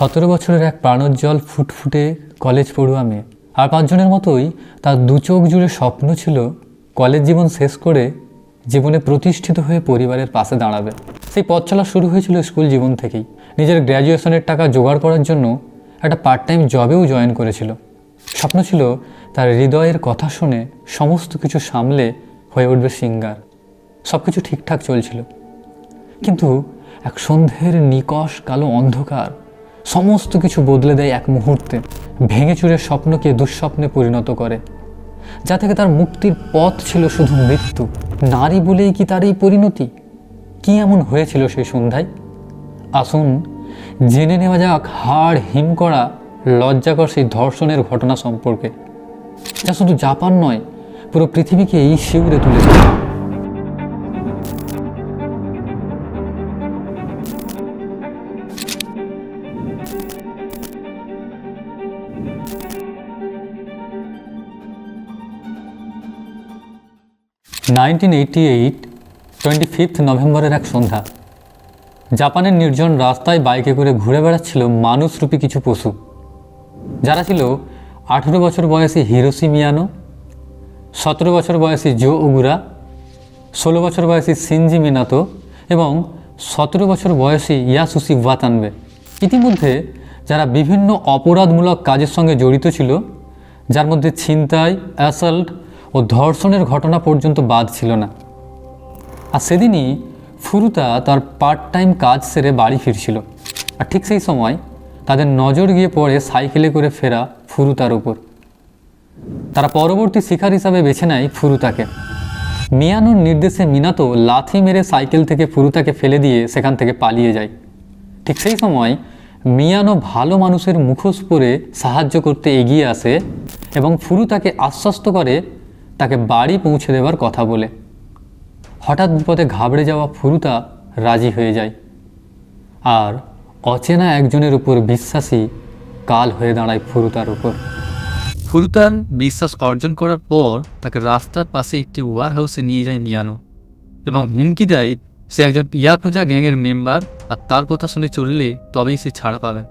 সতেরো বছরের এক প্রাণোজ্জ্বল ফুটফুটে কলেজ পড়ুয়া মেয়ে। আর পাঁচজনের মতোই তার দু চোখ জুড়ে স্বপ্ন ছিল কলেজ জীবন শেষ করে জীবনে প্রতিষ্ঠিত হয়ে পরিবারের পাশে দাঁড়াবে। সেই পথ চলা শুরু হয়েছিল স্কুল জীবন থেকেই। নিজের গ্র্যাজুয়েশনের টাকা জোগাড় করার জন্য একটা পার্ট টাইম জবেও জয়েন করেছিল। স্বপ্ন ছিল তার হৃদয়ের কথা শুনে সমস্ত কিছু সামলে হয়ে উঠবে সিঙ্গার। সব কিছু ঠিকঠাক চলছিল। কিন্তু এক সন্ধ্যের নিকষ কালো অন্ধকার সমস্ত কিছু বদলে দেয় এক মুহূর্তে, ভেঙে চুরে স্বপ্নকে দুঃস্বপ্নে পরিণত করে। যা থেকে তার মুক্তির পথ ছিল শুধু মৃত্যু, নারী বলেই কি তার এই পরিণতি? কি এমন হয়েছিল সেই সন্ধ্যায়? আসুন, জেনে নেওয়া যাক হাড় হিম করা লজ্জাকর সেই ধর্ষণের ঘটনা সম্পর্কে। যা শুধু জাপান নয়, পুরো পৃথিবীকে এই শিউরে তুলেছে nineteen eighty eight twenty fifth নভেম্বরের এক সন্ধ্যা। জাপানের নির্জন রাস্তায় বাইকে করে ঘুরে বেড়াচ্ছিল মানুষরূপী কিছু পশু। যারা ছিল আঠেরো বছর বয়সী হিরোসি মিয়ানো, সতেরো বছর বয়সী জো ওগুরা ষোলো বছর বয়সী সিনজি মিনাতো এবং সতেরো বছর বয়সী ইয়াসুসি ওয়াতানবে। ইতিমধ্যে যারা বিভিন্ন অপরাধমূলক কাজের সঙ্গে জড়িত ছিল, যার মধ্যে ছিনতাই, অ্যাসাল্ট ও ধর্ষণের ঘটনা পর্যন্ত বাদ ছিল না। আর সেদিনই ফুরুতা তার পার্ট টাইম কাজ সেরে বাড়ি ফিরছিল। আর ঠিক সেই সময় তাদের নজর গিয়ে পড়ে সাইকেলে করে ফেরা ফুরুতার উপর। তারা পরবর্তী শিকার হিসাবে বেছে নেয় ফুরুতাকে। মিয়ানোর নির্দেশে মিনাতো লাথি মেরে সাইকেল থেকে ফুরুতাকে ফেলে দিয়ে সেখান থেকে পালিয়ে যায়। ঠিক সেই সময় মিয়ানো ভালো মানুষের মুখোশ পরে সাহায্য করতে এগিয়ে আসে এবং ফুরুতাকে আশ্বস্ত করে তাকে বাড়ি পৌঁছে দেওয়ার কথা বলে। হঠাৎ বিপদে ঘাবড়ে যাওয়া ফুরুতা রাজি হয়ে যায়। আর অচেনা একজনের উপর বিশ্বাসী কাল হয়ে দাঁড়ায় ফুরুতার উপর। ফুলতান বিশ্বাস অর্জন করার পর তাকে রাস্তার পাশে একটি ওয়ার হাউসে নিয়ে যায় নিয়ানো এবং হুমকি দেয় সে একজন ইয়াকুজা গ্যাংয়ের মেম্বার আর তার কথা শুনে চললে তবেই সে ছাড়া পাবে।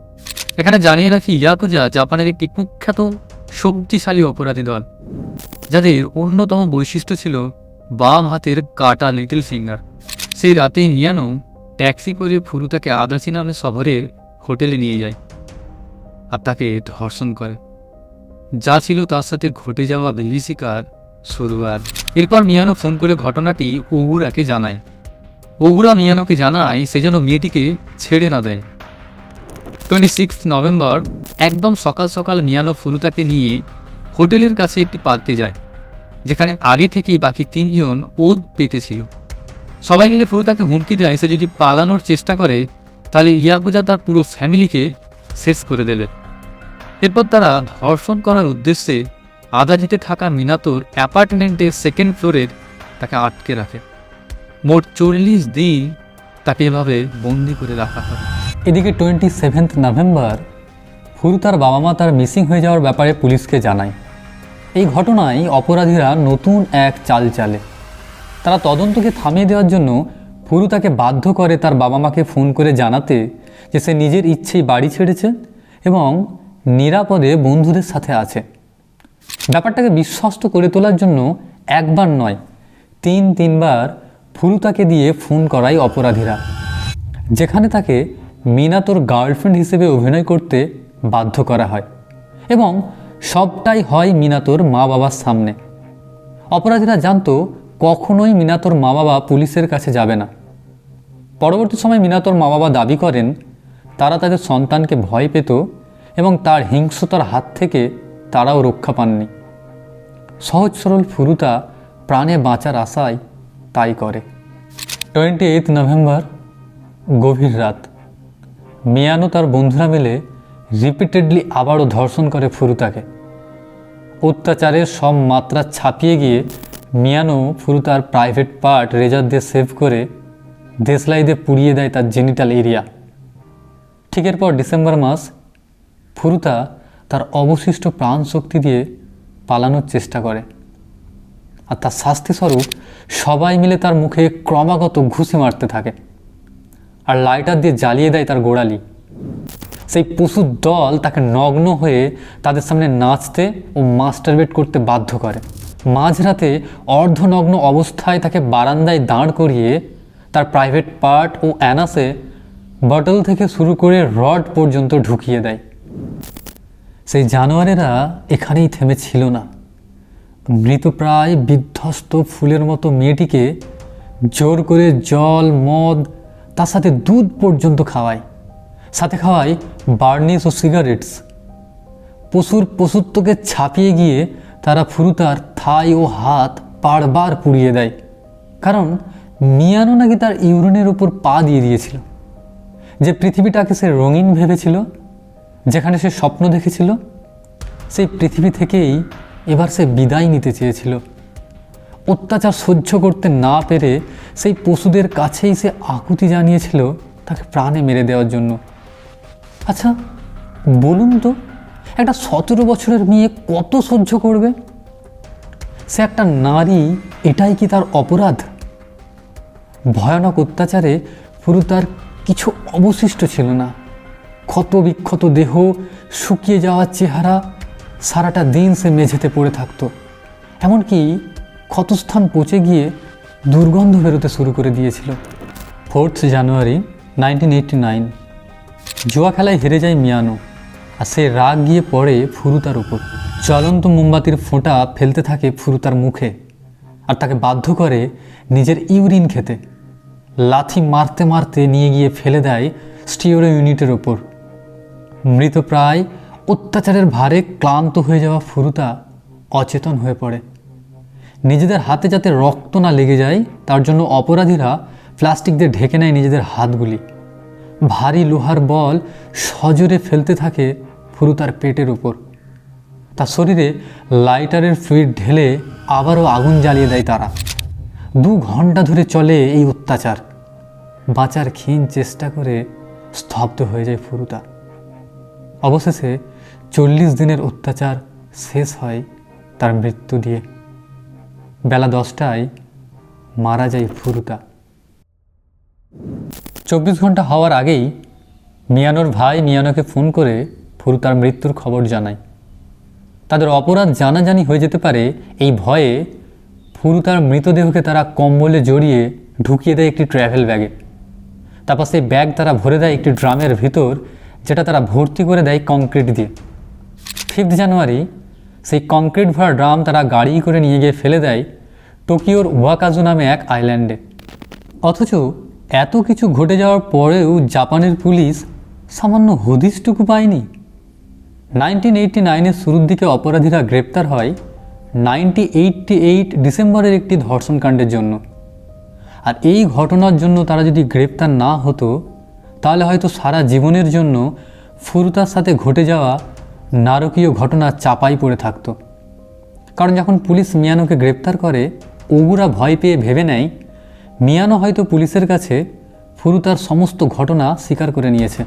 এখানে জানিয়ে রাখি ইয়াকুজা জাপানের একটি কুখ্যাত শক্তিশালী অপরাধী দল, যাদের অন্যতম বৈশিষ্ট্য ছিল বাম হাতের কাটা লিটল ফিঙ্গার। সেই রাতে মিয়ানো ট্যাক্সি করে ফুরুতাকে আদাসি নামে শহরের হোটেলে নিয়ে যায় আর তাকে ধর্ষণ করে। যা ছিল তার সাথে ঘটে যাওয়া বিভীষিকার শুরুয়াত এরপর মিয়ানো ফোন করে ঘটনাটি ওগুরাকে জানায়। ওগুরা মিয়ানোকে জানায় সে যেন মেয়েটিকে ছেড়ে না দেয়। টোয়েন্টি সিক্স নভেম্বর একদম সকাল সকাল মিয়ানো ফুলুতাকে নিয়ে হোটেলের কাছে একটি পার্কে যায়, যেখানে আগে থেকেই বাকি তিনজন ওদ পেতেছিল সবাই মিলে ফুলুতাকে হুমকি দেয়, সে যদি পালানোর চেষ্টা করে, তাহলে ইয়াকুজা তার পুরো ফ্যামিলিকে শেষ করে দেবে। এরপর তারা ধর্ষণ করার উদ্দেশ্যে আদাজিতে থাকা মিনাতোর অ্যাপার্টমেন্টের সেকেন্ড ফ্লোরের তাকে আটকে রাখে। মোট চল্লিশ দিন তাকে এভাবে বন্দি করে রাখা হয়। এদিকে টোয়েন্টি সেভেন্থ নভেম্বর ফুরুতার বাবা মা তার মিসিং হয়ে যাওয়ার ব্যাপারে পুলিশকে জানায়। এই ঘটনায় অপরাধীরা নতুন এক চাল চালে। তারা তদন্তকে থামিয়ে দেওয়ার জন্য ফুরুতাকে বাধ্য করে তার বাবা মাকে ফোন করে জানাতে যে সে নিজের ইচ্ছেই বাড়ি ছেড়েছে এবং নিরাপদে বন্ধুদের সাথে আছে। ব্যাপারটাকে বিশ্বস্ত করে তোলার জন্য একবার নয়, তিন তিনবার ফুরুতাকে দিয়ে ফোন করায় অপরাধীরা। যেখানে তাকে মিনাতোর গার্লফ্রেন্ড হিসেবে অভিনয় করতে বাধ্য করা হয় এবং সবটাই হয় মিনাতোর মা বাবার সামনে। অপরাধীরা জানতো কখনোই মিনাতোর মা বাবা পুলিশের কাছে যাবে না। পরবর্তী সময় মিনাতোর মা বাবা দাবি করেন, তারা তাদের সন্তানকে ভয় পেত এবং তার হিংস্রতার হাত থেকে তারাও রক্ষা পাননি। সহজ সরল ফুরুতা প্রাণে বাঁচার আশায় তাই করে। টোয়েন্টি এইথ নভেম্বর, গভীর রাত। মিয়ানো তার বন্ধুরা মিলে রিপিটেডলি আবারও ধর্ষণ করে ফুরুতাকে। অত্যাচারের সব মাত্রা ছাপিয়ে গিয়ে মিয়ানো ফুরুতার প্রাইভেট পার্ট রেজার দিয়ে সেভ করে দেশলাই দিয়ে পুড়িয়ে দেয় তার জেনিটাল এরিয়া। ঠিক এরপর ডিসেম্বর মাস ফুরুতা তার অবশিষ্ট প্রাণ শক্তি দিয়ে পালানোর চেষ্টা করে। আর তার শাস্তিস্বরূপ সবাই মিলে তার মুখে ক্রমাগত ঘুষি মারতে থাকে। আর লাইটার দিয়ে জ্বালিয়ে দেয় তার গোড়ালি। সেই পশুর দল তাকে নগ্ন হয়ে তাদের সামনে নাচতে ও মাস্টারবেট করতে বাধ্য করে। মাঝরাতে অর্ধনগ্ন অবস্থায় তাকে বারান্দায় দাঁড় করিয়ে তার প্রাইভেট পার্ট ও অ্যানাসে বটল থেকে শুরু করে রড পর্যন্ত ঢুকিয়ে দেয়। সেই জানোয়ারেরা এখানেই থেমেছিল না। মৃতপ্রায় বিধ্বস্ত ফুলের মতো মেয়েটিকে জোর করে জল, মদ, তার সাথে দুধ পর্যন্ত খাওয়ায়। সাথে খাওয়ায় বার্নিস ও সিগারেটস। পশুর পশুত্বকে ছাপিয়ে গিয়ে তারা ফুরুতার থাই ও হাত বারবার পুড়িয়ে দেয়। কারণ মিয়ানো নাকি তার ইউরিনের ওপর পা দিয়ে দিয়েছিল। যে পৃথিবীটাকে সে রঙিন ভেবেছিল, যেখানে সে স্বপ্ন দেখেছিল, সেই পৃথিবী থেকেই এবার সে বিদায় নিতে চেয়েছিল। অত্যাচার সহ্য করতে না পেরে সেই পশুদের কাছেই সে আকুতি জানিয়েছিল তাকে প্রাণে মেরে দেওয়ার জন্য। আচ্ছা বলুন তো, একটা সতেরো বছরের মেয়ে কত সহ্য করবে? সে একটা নারী, এটাই কি তার অপরাধ? ভয়ানক অত্যাচারে পুরো তার কিছু অবশিষ্ট ছিল না। ক্ষত বিক্ষত দেহ, শুকিয়ে যাওয়া চেহারা, সারাটা দিন সে মেঝেতে পড়ে থাকতো। এমনকি ক্ষতস্থান পচে গিয়ে দুর্গন্ধ বেরোতে শুরু করে দিয়েছিল। Fourth January nineteen eighty nine. জুয়া খেলায় হেরে যায় মিয়ানো, আর সে রাগ গিয়ে পড়ে ফুরুতার উপর। জ্বলন্ত মোমবাতির ফোঁটা ফেলতে থাকে ফুরুতার মুখে, আর তাকে বাধ্য করে নিজের ইউরিন খেতে। লাথি মারতে মারতে নিয়ে গিয়ে ফেলে দেয় স্টিওরো ইউনিটের ওপর মৃতপ্রায় অত্যাচারের ভারে ক্লান্ত হয়ে যাওয়া ফুরুতা অচেতন হয়ে পড়ে। নিজেদের হাতে যাতে রক্ত না লেগে যায়, তার জন্য অপরাধীরা প্লাস্টিক দিয়ে ঢেকে নেয় নিজেদের হাতগুলি। ভারী লোহার বল সজোরে ফেলতে থাকে ফুরুতার পেটের উপর। তার শরীরে লাইটারের ফ্লুইড ঢেলে আবারও আগুন জ্বালিয়ে দেয় তারা। দু ঘণ্টা ধরে চলে এই অত্যাচার। বাঁচার ক্ষীণ চেষ্টা করে স্তব্ধ হয়ে যায় ফুরুতা অবশেষে চল্লিশ দিনের অত্যাচার শেষ হয় তার মৃত্যু দিয়ে। বেলা দশটায় মারা যায় ফুরুতা চব্বিশ ঘণ্টা হওয়ার আগেই মিয়ানোর ভাই মিয়ানোকে ফোন করে ফুরুতার মৃত্যুর খবর জানায়। তাদের অপরাধ জানাজানি হয়ে যেতে পারে এই ভয়ে ফুরুতার মৃতদেহকে তারা কম্বলে জড়িয়ে ঢুকিয়ে দেয় একটি ট্র্যাভেল ব্যাগে। তারপর সেই ব্যাগ তারা ভরে দেয় একটি ড্রামের ভিতর, যেটা তারা ভর্তি করে দেয় কংক্রিট দিয়ে। ফিফথ জানুয়ারি সেই কংক্রিট ভরা ড্রাম তারা গাড়ি করে নিয়ে গিয়ে ফেলে দেয় টোকিওর ওয়াকাজু নামে এক আইল্যান্ডে। অথচ এত কিছু ঘটে যাওয়ার পরেও জাপানের পুলিশ সামান্য হদিসটুকু পায়নি। নাইনটিন এইটটি নাইনের শুরুর দিকে অপরাধীরা গ্রেপ্তার হয় নাইনটি এইটটি এইট ডিসেম্বরের একটি ধর্ষণকাণ্ডের জন্য। আর এই ঘটনার জন্য তারা যদি গ্রেপ্তার না হতো, তাহলে হয়তো সারা জীবনের জন্য ফুরুতার সাথে ঘটে যাওয়া নারকীয় ঘটনা চাপাই পড়ে থাকতো। কারণ যখন পুলিশ মিয়ানোকে গ্রেপ্তার করে, ওগুরা ভয় পেয়ে ভেবে নেয় মিয়ানো হয়তো পুলিশের কাছে ফুরুতার সমস্ত ঘটনা স্বীকার করে নিয়েছে।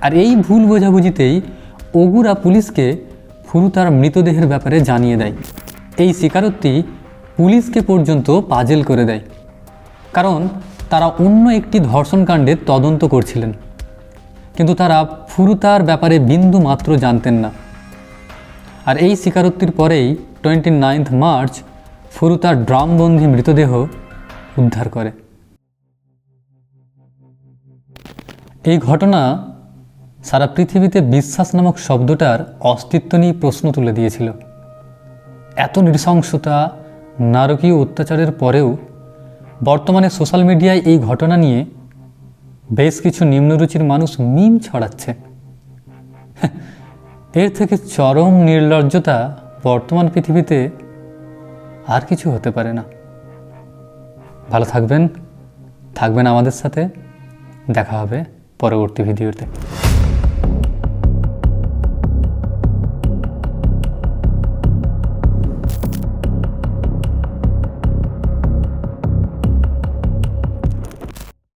আর এই ভুল বোঝাবুঝিতেই ওগুরা পুলিশকে ফুরুতার মৃতদেহের ব্যাপারে জানিয়ে দেয়। এই স্বীকারোক্তি পুলিশকে পর্যন্ত পাজেল করে দেয়। কারণ তারা অন্য একটি ধর্ষণকাণ্ডের তদন্ত করছিলেন। কিন্তু তারা ফুরুতার ব্যাপারে বিন্দু মাত্র জানতেন না। আর এই স্বীকারোক্তির পরেই টোয়েন্টি নাইন্থ মার্চ ফুরুতার ড্রামবন্দি মৃতদেহ উদ্ধার করে। এই ঘটনা সারা পৃথিবীতে বিশ্বাস নামক শব্দটার অস্তিত্ব নিয়ে প্রশ্ন তুলে দিয়েছিল। এত নৃশংসতা, নারকীয় অত্যাচারের পরেও বর্তমানে সোশ্যাল মিডিয়ায় এই ঘটনা নিয়ে বেশ কিছু নিম্নরুচির মানুষ মিম ছড়াচ্ছে। এর থেকে চরম নির্লজ্জতা বর্তমান পৃথিবীতে আর কিছু হতে পারে না। ভালো থাকবেন থাকবেন আমাদের সাথে দেখা হবে পরবর্তী ভিডিওতে।